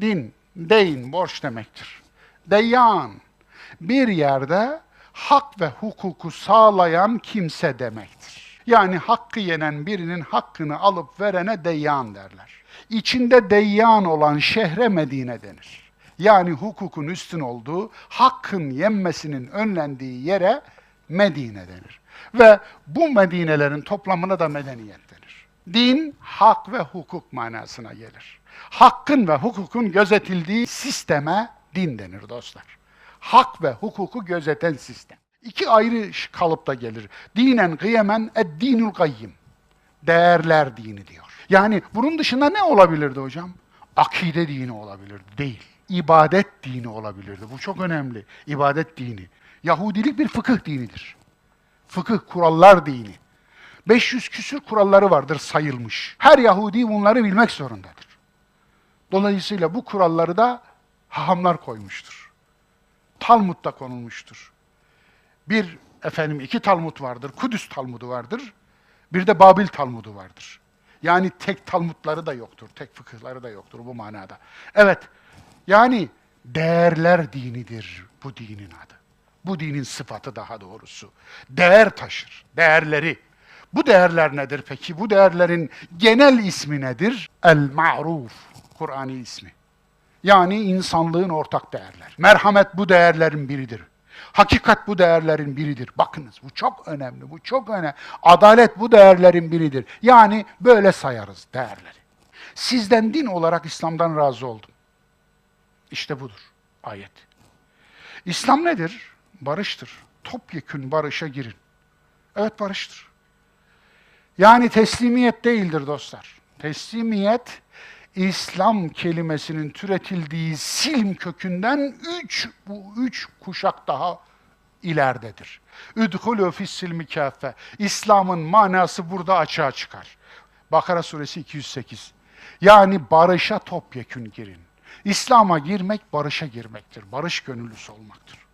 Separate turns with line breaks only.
Din, deyin, borç demektir. Deyyan, bir yerde hak ve hukuku sağlayan kimse demektir. Yani hakkı yenen birinin hakkını alıp verene deyyan derler. İçinde deyyan olan şehre Medine denir. Yani hukukun üstün olduğu, hakkın yenmesinin önlendiği yere Medine denir. Ve bu Medinelerin toplamına da medeniyet denir. Din, hak ve hukuk manasına gelir. Hakkın ve hukukun gözetildiği sisteme din denir dostlar. Hak ve hukuku gözeten sistem. İki ayrı kalıpta gelir. Dinen kıyemen ed-dinul kayyim. Değerler dini diyor. Yani bunun dışında ne olabilirdi hocam? Akide dini olabilirdi. Değil. İbadet dini olabilirdi. Bu çok önemli. İbadet dini. Yahudilik bir fıkıh dinidir. Fıkıh, kurallar dini. 500 küsür kuralları vardır sayılmış. Her Yahudi bunları bilmek zorundadır. Dolayısıyla bu kuralları da hahamlar koymuştur. Talmud'da konulmuştur. Bir efendim iki Talmud vardır. Kudüs Talmudu vardır. Bir de Babil Talmudu vardır. Yani tek Talmudları da yoktur, tek fıkıhları da yoktur bu manada. Evet, yani değerler dinidir bu dinin adı. Bu dinin sıfatı daha doğrusu. Değer taşır, değerleri. Bu değerler nedir peki? Bu değerlerin genel ismi nedir? El-Ma'ruf, Kur'an'i ismi. Yani insanlığın ortak değerler. Merhamet bu değerlerin biridir. Hakikat bu değerlerin biridir. Bakınız bu çok önemli, bu çok önemli. Adalet bu değerlerin biridir. Yani böyle sayarız değerleri. Sizden din olarak İslam'dan razı oldum. İşte budur ayet. İslam nedir? Barıştır. Topyekün barışa girin. Evet barıştır. Yani teslimiyet değildir dostlar. Teslimiyet İslam kelimesinin türetildiği silm kökünden üç, bu üç kuşak daha ileridedir. Üdhulü fis silmi kâfe. İslam'ın manası burada açığa çıkar. Bakara suresi 208. Yani barışa topyekün girin. İslam'a girmek barışa girmektir. Barış gönüllüsü olmaktır.